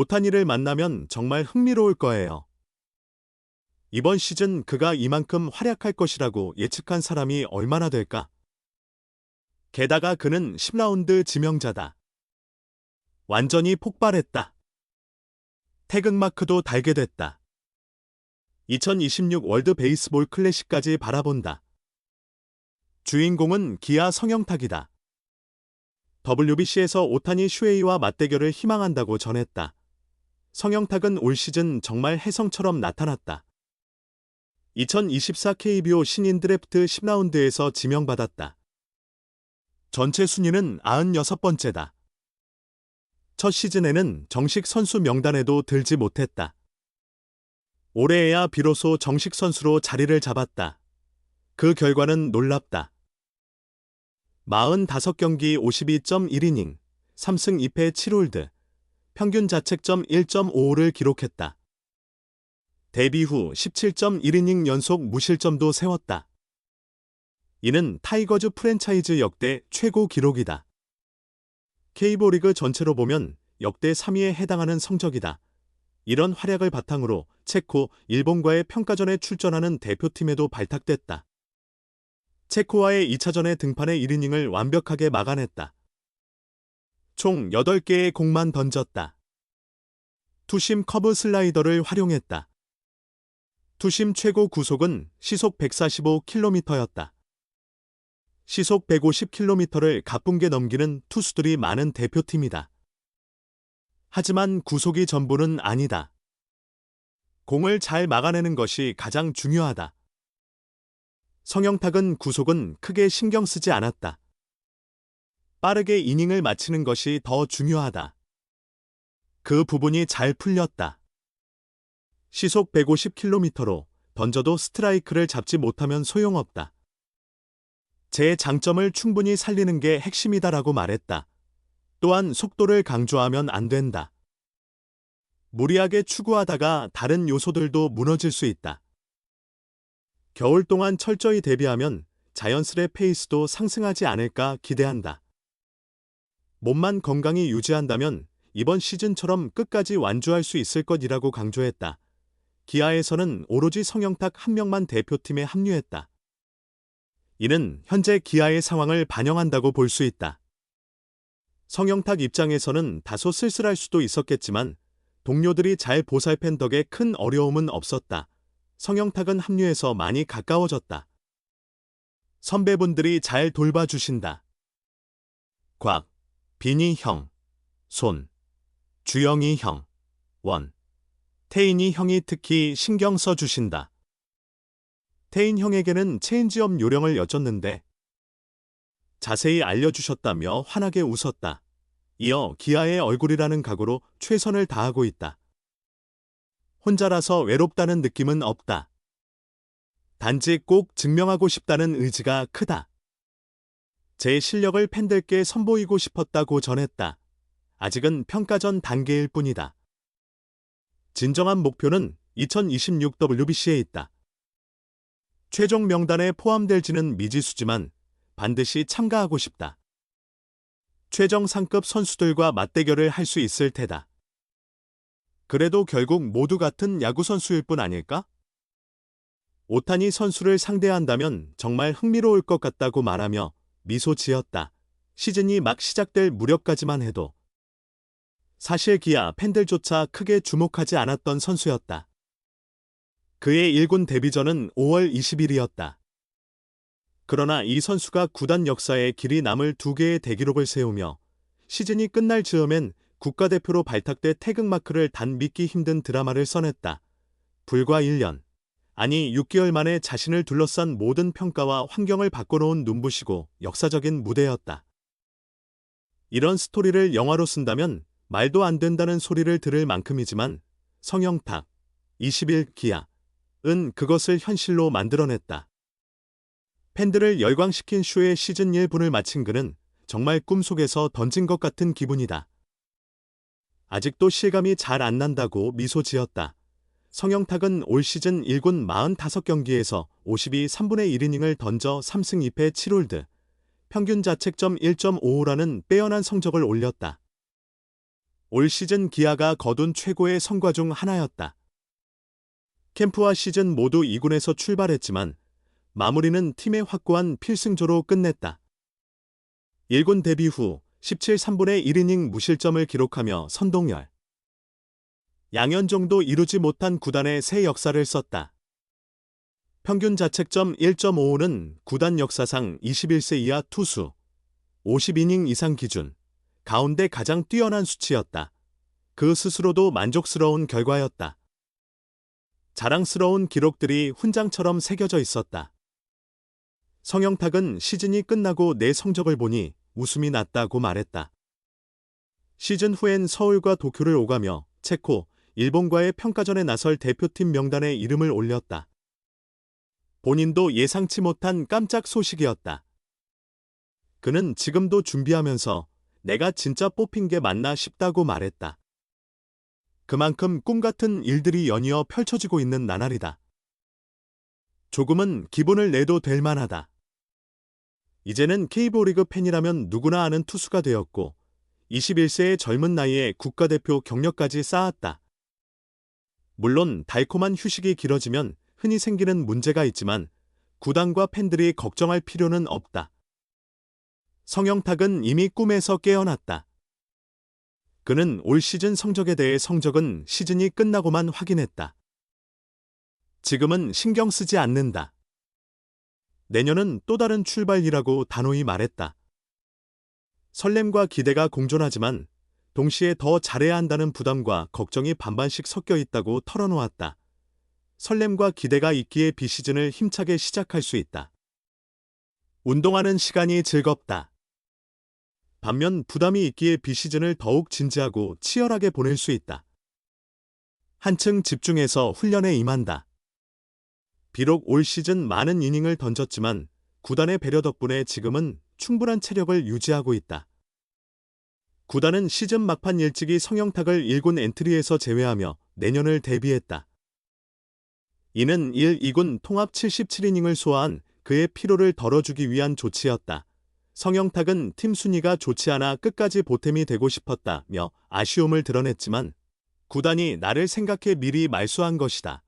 오타니를 만나면 정말 흥미로울 거예요. 이번 시즌 그가 이만큼 활약할 것이라고 예측한 사람이 얼마나 될까? 게다가 그는 10라운드 지명자다. 완전히 폭발했다. 태극마크도 달게 됐다. 2026 월드 베이스볼 클래식까지 바라본다. 주인공은 기아 성영탁이다. WBC에서 오타니 슈에이와 맞대결을 희망한다고 전했다. 성영탁은 올 시즌 정말 혜성처럼 나타났다. 2024 KBO 신인 드래프트 10라운드에서 지명받았다. 전체 순위는 96번째다. 첫 시즌에는 정식 선수 명단에도 들지 못했다. 올해에야 비로소 정식 선수로 자리를 잡았다. 그 결과는 놀랍다. 45경기 52.1이닝, 3승 2패 7홀드, 평균 자책점 1.55를 기록했다. 데뷔 후 17.1이닝 연속 무실점도 세웠다. 이는 타이거즈 프랜차이즈 역대 최고 기록이다. 케이보 리그 전체로 보면 역대 3위에 해당하는 성적이다. 이런 활약을 바탕으로 체코, 일본과의 평가전에 출전하는 대표팀에도 발탁됐다. 체코와의 2차전의 등판의 1이닝을 완벽하게 막아냈다. 총 8개의 공만 던졌다. 투심 커브 슬라이더를 활용했다. 투심 최고 구속은 시속 145km였다. 시속 150km를 가뿐게 넘기는 투수들이 많은 대표팀이다. 하지만 구속이 전부는 아니다. 공을 잘 막아내는 것이 가장 중요하다. 성영탁은 구속은 크게 신경 쓰지 않았다. 빠르게 이닝을 마치는 것이 더 중요하다. 그 부분이 잘 풀렸다. 시속 150km로 던져도 스트라이크를 잡지 못하면 소용없다. 제 장점을 충분히 살리는 게 핵심이다라고 말했다. 또한 속도를 강조하면 안 된다. 무리하게 추구하다가 다른 요소들도 무너질 수 있다. 겨울 동안 철저히 대비하면 자연스레 페이스도 상승하지 않을까 기대한다. 몸만 건강히 유지한다면 이번 시즌처럼 끝까지 완주할 수 있을 것이라고 강조했다. 기아에서는 오로지 성영탁 한 명만 대표팀에 합류했다. 이는 현재 기아의 상황을 반영한다고 볼 수 있다. 성영탁 입장에서는 다소 쓸쓸할 수도 있었겠지만 동료들이 잘 보살팬 덕에 큰 어려움은 없었다. 성영탁은 합류해서 많이 가까워졌다. 선배분들이 잘 돌봐주신다. 곽, 비니 형, 손, 주영이 형, 원, 태인이 형이 특히 신경 써 주신다. 태인 형에게는 체인지업 요령을 여쭸는데 자세히 알려주셨다며 환하게 웃었다. 이어 기아의 얼굴이라는 각오로 최선을 다하고 있다. 혼자라서 외롭다는 느낌은 없다. 단지 꼭 증명하고 싶다는 의지가 크다. 제 실력을 팬들께 선보이고 싶었다고 전했다. 아직은 평가전 단계일 뿐이다. 진정한 목표는 2026 WBC에 있다. 최종 명단에 포함될지는 미지수지만 반드시 참가하고 싶다. 최정 상급 선수들과 맞대결을 할 수 있을 테다. 그래도 결국 모두 같은 야구 선수일 뿐 아닐까? 오타니 선수를 상대한다면 정말 흥미로울 것 같다고 말하며 미소 지었다. 시즌이 막 시작될 무렵까지만 해도 사실 기아 팬들조차 크게 주목하지 않았던 선수였다. 그의 1군 데뷔전은 5월 20일이었다. 그러나 이 선수가 구단 역사에 길이 남을 두 개의 대기록을 세우며 시즌이 끝날 즈음엔 국가대표로 발탁돼 태극마크를 단 믿기 힘든 드라마를 써냈다. 불과 1년, 아니 6개월 만에 자신을 둘러싼 모든 평가와 환경을 바꿔놓은 눈부시고 역사적인 무대였다. 이런 스토리를 영화로 쓴다면 말도 안 된다는 소리를 들을 만큼이지만 성영탁, 21 기아, 은 그것을 현실로 만들어냈다. 팬들을 열광시킨 쇼의 시즌 1분을 마친 그는 정말 꿈속에서 던진 것 같은 기분이다. 아직도 실감이 잘 안 난다고 미소 지었다. 성영탁은 올 시즌 1군 45경기에서 52 3분의 1이닝을 던져 3승 2패 7홀드, 평균 자책점 1.55라는 빼어난 성적을 올렸다. 올 시즌 기아가 거둔 최고의 성과 중 하나였다. 캠프와 시즌 모두 2군에서 출발했지만 마무리는 팀의 확고한 필승조로 끝냈다. 1군 데뷔 후 17 3분의 1이닝 무실점을 기록하며 선동열. 양현종도 이루지 못한 구단의 새 역사를 썼다. 평균 자책점 1.55는 구단 역사상 21세 이하 투수 50이닝 이상 기준 가운데 가장 뛰어난 수치였다. 그 스스로도 만족스러운 결과였다. 자랑스러운 기록들이 훈장처럼 새겨져 있었다. 성영탁은 시즌이 끝나고 내 성적을 보니 웃음이 났다고 말했다. 시즌 후엔 서울과 도쿄를 오가며 체코, 일본과의 평가전에 나설 대표팀 명단에 이름을 올렸다. 본인도 예상치 못한 깜짝 소식이었다. 그는 지금도 준비하면서 내가 진짜 뽑힌 게 맞나 싶다고 말했다. 그만큼 꿈 같은 일들이 연이어 펼쳐지고 있는 나날이다. 조금은 기분을 내도 될 만하다. 이제는 K보리그 팬이라면 누구나 아는 투수가 되었고 21세의 젊은 나이에 국가대표 경력까지 쌓았다. 물론 달콤한 휴식이 길어지면 흔히 생기는 문제가 있지만 구단과 팬들이 걱정할 필요는 없다. 성영탁은 이미 꿈에서 깨어났다. 그는 올 시즌 성적에 대해 성적은 시즌이 끝나고만 확인했다. 지금은 신경 쓰지 않는다. 내년은 또 다른 출발이라고 단호히 말했다. 설렘과 기대가 공존하지만 동시에 더 잘해야 한다는 부담과 걱정이 반반씩 섞여 있다고 털어놓았다. 설렘과 기대가 있기에 비시즌을 힘차게 시작할 수 있다. 운동하는 시간이 즐겁다. 반면 부담이 있기에 비시즌을 더욱 진지하고 치열하게 보낼 수 있다. 한층 집중해서 훈련에 임한다. 비록 올 시즌 많은 이닝을 던졌지만 구단의 배려 덕분에 지금은 충분한 체력을 유지하고 있다. 구단은 시즌 막판 일찍이 성영탁을 1군 엔트리에서 제외하며 내년을 대비했다. 이는 1, 2군 통합 77이닝을 소화한 그의 피로를 덜어주기 위한 조치였다. 성영탁은 팀 순위가 좋지 않아 끝까지 보탬이 되고 싶었다며 아쉬움을 드러냈지만 구단이 나를 생각해 미리 말소한 것이다.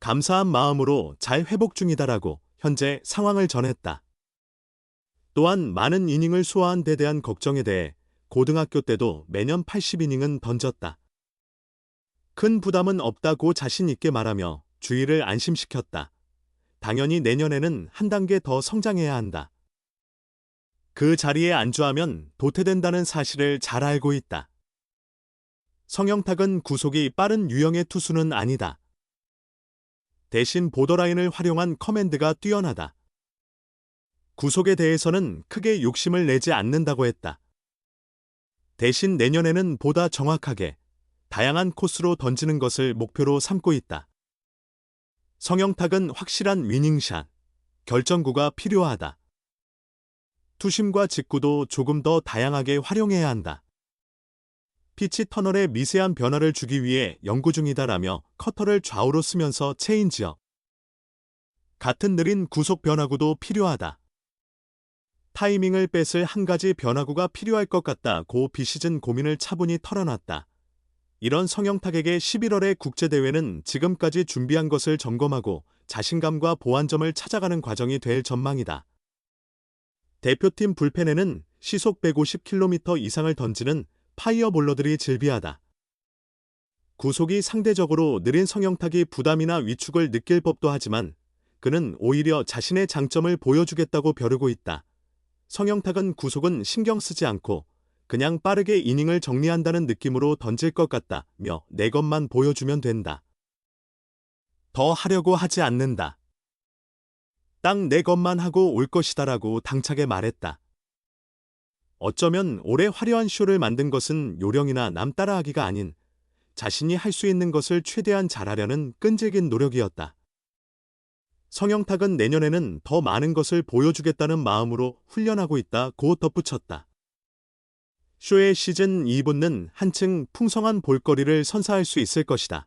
감사한 마음으로 잘 회복 중이다라고 현재 상황을 전했다. 또한 많은 이닝을 소화한 데 대한 걱정에 대해 고등학교 때도 매년 80이닝은 던졌다. 큰 부담은 없다고 자신 있게 말하며 주위를 안심시켰다. 당연히 내년에는 한 단계 더 성장해야 한다. 그 자리에 안주하면 도태된다는 사실을 잘 알고 있다. 성영탁은 구속이 빠른 유형의 투수는 아니다. 대신 보더라인을 활용한 커맨드가 뛰어나다. 구속에 대해서는 크게 욕심을 내지 않는다고 했다. 대신 내년에는 보다 정확하게 다양한 코스로 던지는 것을 목표로 삼고 있다. 성영탁은 확실한 위닝샷, 결정구가 필요하다. 투심과 직구도 조금 더 다양하게 활용해야 한다. 피치 터널에 미세한 변화를 주기 위해 연구 중이다라며 커터를 좌우로 쓰면서 체인지업. 같은 느린 구속 변화구도 필요하다. 타이밍을 뺏을 한 가지 변화구가 필요할 것 같다고 비시즌 고민을 차분히 털어놨다. 이런 성형탁에게 11월의 국제대회는 지금까지 준비한 것을 점검하고 자신감과 보완점을 찾아가는 과정이 될 전망이다. 대표팀 불펜에는 시속 150km 이상을 던지는 파이어볼러들이 즐비하다. 구속이 상대적으로 느린 성형탁이 부담이나 위축을 느낄 법도 하지만 그는 오히려 자신의 장점을 보여주겠다고 벼르고 있다. 성형탁은 구속은 신경 쓰지 않고 그냥 빠르게 이닝을 정리한다는 느낌으로 던질 것 같다며 내 것만 보여주면 된다. 더 하려고 하지 않는다. 딱 내 것만 하고 올 것이다라고 당차게 말했다. 어쩌면 올해 화려한 쇼를 만든 것은 요령이나 남 따라하기가 아닌 자신이 할 수 있는 것을 최대한 잘하려는 끈질긴 노력이었다. 성영탁은 내년에는 더 많은 것을 보여주겠다는 마음으로 훈련하고 있다고 덧붙였다. 쇼의 시즌 2분은 한층 풍성한 볼거리를 선사할 수 있을 것이다.